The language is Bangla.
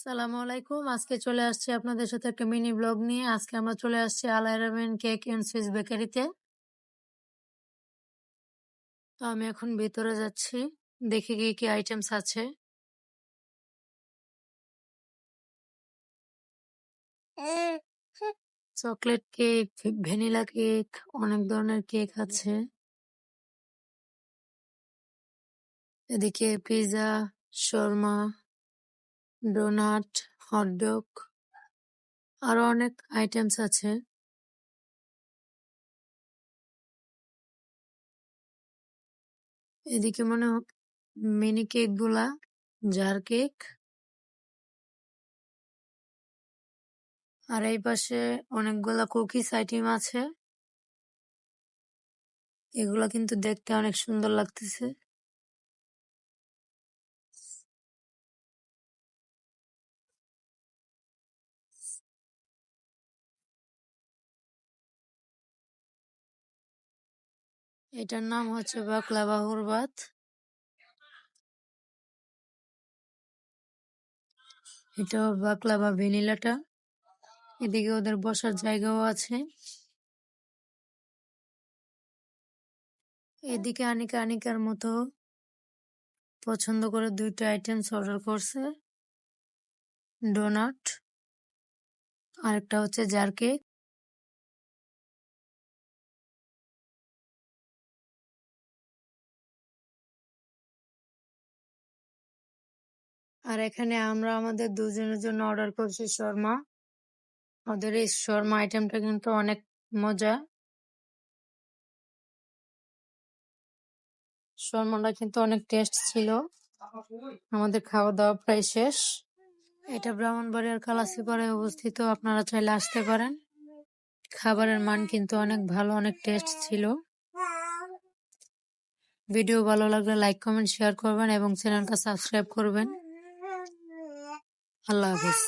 সালামু আলাইকুম। আজকে চলে আসছি আপনাদের সাথে একটা মিনি ব্লগ নিয়ে। আজকে আমরা চলে আসছি আলাইরামেন কেক এন্ড সুইস বেকারিতে। তো আমি এখন ভেতরে যাচ্ছি। দেখি কি কি আইটেমস আছে। চকলেট কেক, ভ্যানিলা কেক, অনেক ধরনের কেক আছে। এদিকে পিৎজা শর্মা। ডোনাট, হটডগ, আরও অনেক আইটেমস আছে। এদিকে মনে হয় মিনি কেকগুলা জার কেক। আর এই পাশে অনেকগুলা কুকিজ আইটেম আছে। এগুলা কিন্তু দেখতে অনেক সুন্দর লাগতেছে। এটার নাম হচ্ছে বাকলাভা হুরবাত এটা বাকলাভা ভ্যানিলাটা। এদিকে ওদের বসার জায়গাও আছে। এদিকে আনিকা আনিকার মতো পছন্দ করে দুইটা আইটেমস অর্ডার করছে। ডোনাট আরেকটা হচ্ছে জার কেক আর এখানে আমরা আমাদের দুজনের জন্য অর্ডার করছি শর্মা। ওদের এই শর্মা আইটেমটা কিন্তু অনেক মজা। শর্মাটা কিন্তু অনেক টেস্ট ছিল। আমাদের খাওয়া দাওয়া প্রায় শেষ। এটা ব্রাহ্মণবাড়িয়ার কালাসিপাড়ায় অবস্থিত, আপনারা চাইলে আসতে পারেন। খাবারের মান কিন্তু অনেক ভালো, অনেক টেস্ট ছিল। ভিডিও ভালো লাগলে লাইক কমেন্ট শেয়ার করবেন এবং চ্যানেলটা সাবস্ক্রাইব করবেন। আল্লাহ হাফিজ